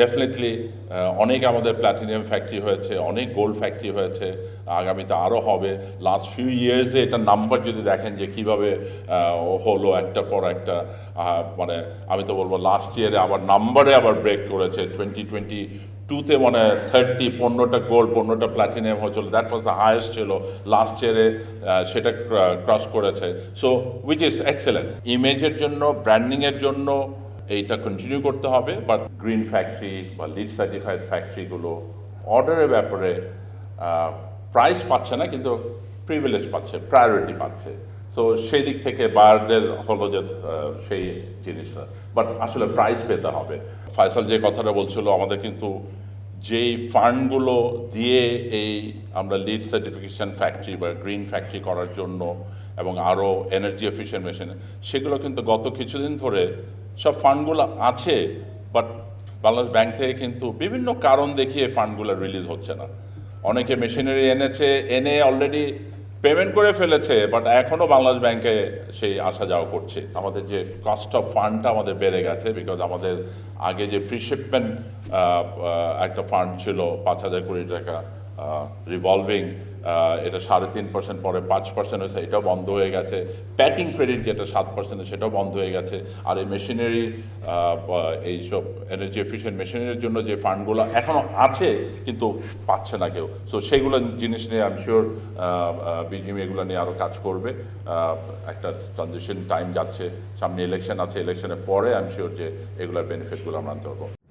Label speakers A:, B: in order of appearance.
A: Definitely অনেক আমাদের platinum factory হয়েছে, অনেক গোল্ড ফ্যাক্টরি হয়েছে, আগামীতে আরও হবে। লাস্ট ফিউ ইয়ার্সে এটা নাম্বার যদি দেখেন যে কীভাবে হলো একটার পর একটা মানে আমি তো বলব লাস্ট ইয়ারে আবার নাম্বারে আবার ব্রেক করেছে। টোয়েন্টি টোয়েন্টি টুতে মানে থার্টি পনেরোটা গোল্ড পনেরোটা প্ল্যাটিনিয়াম হয়েছিল। দ্যাট ওয়াজ দ্য হায়েস্ট ছিল। লাস্ট ইয়ারে সেটা ক্রস করেছে। সো উইচ ইজ এক্সেলেন্ট ইমেজের জন্য ব্র্যান্ডিংয়ের জন্য এইটা কন্টিনিউ করতে হবে বাট গ্রিন ফ্যাক্টরি বা লিড সার্টিফাইড ফ্যাক্টরিগুলো অর্ডারের ব্যাপারে প্রাইস পাচ্ছে না, কিন্তু প্রিভিলেজ পাচ্ছে প্রায়োরিটি পাচ্ছে। সো সেই দিক থেকে বায়ারদের হলো যে সেই জিনিসটা। বাট আসলে প্রাইস পেতে হবে। ফয়সাল যে কথাটা বলছিল, আমাদের কিন্তু যেই ফান্ডগুলো দিয়ে এই আমরা লিড সার্টিফিকেশন ফ্যাক্টরি বা গ্রিন ফ্যাক্টরি করার জন্য এবং আরও এনার্জি এফিশিয়েন্ট মেশিন সেগুলো কিন্তু গত কিছুদিন ধরে সব ফান্ডগুলো আছে বাট বাংলাদেশ ব্যাংক থেকে কিন্তু বিভিন্ন কারণ দেখিয়ে ফান্ডগুলো রিলিজ হচ্ছে না। অনেকে মেশিনারি এনেছে, এনে অলরেডি পেমেন্ট করে ফেলেছে বাট এখনও বাংলাদেশ ব্যাংকে সেই আসা যাওয়া করছে। আমাদের যে কস্ট অফ ফান্ডটা আমাদের বেড়ে গেছে বিকজ আমাদের আগে যে প্রিশিপমেন্ট একটা ফান্ড ছিল পাঁচ হাজার কোটি টাকা রিভলভিং এটা সাড়ে তিন পার্সেন্ট পরে পাঁচ পার্সেন্ট হয়েছে, এটাও বন্ধ হয়ে গেছে। প্যাকিং ক্রেডিট যেটা সাত পার্সেন্ট সেটাও বন্ধ হয়ে গেছে। আর এই মেশিনারি এইসব এনার্জি এফিসিয়েন্ট মেশিনারির জন্য যে ফান্ডগুলো এখনও আছে, কিন্তু পাচ্ছে না কেউ। সো সেগুলো জিনিস নিয়ে আমি শিওর বিজিএম এগুলো নিয়ে আরও কাজ করবে। একটা ট্রানজিশন টাইম যাচ্ছে, সামনে ইলেকশন আছে ইলেকশনের পরে আমি শিওর যে এগুলোর বেনিফিটগুলো আমরা আনতে পারব।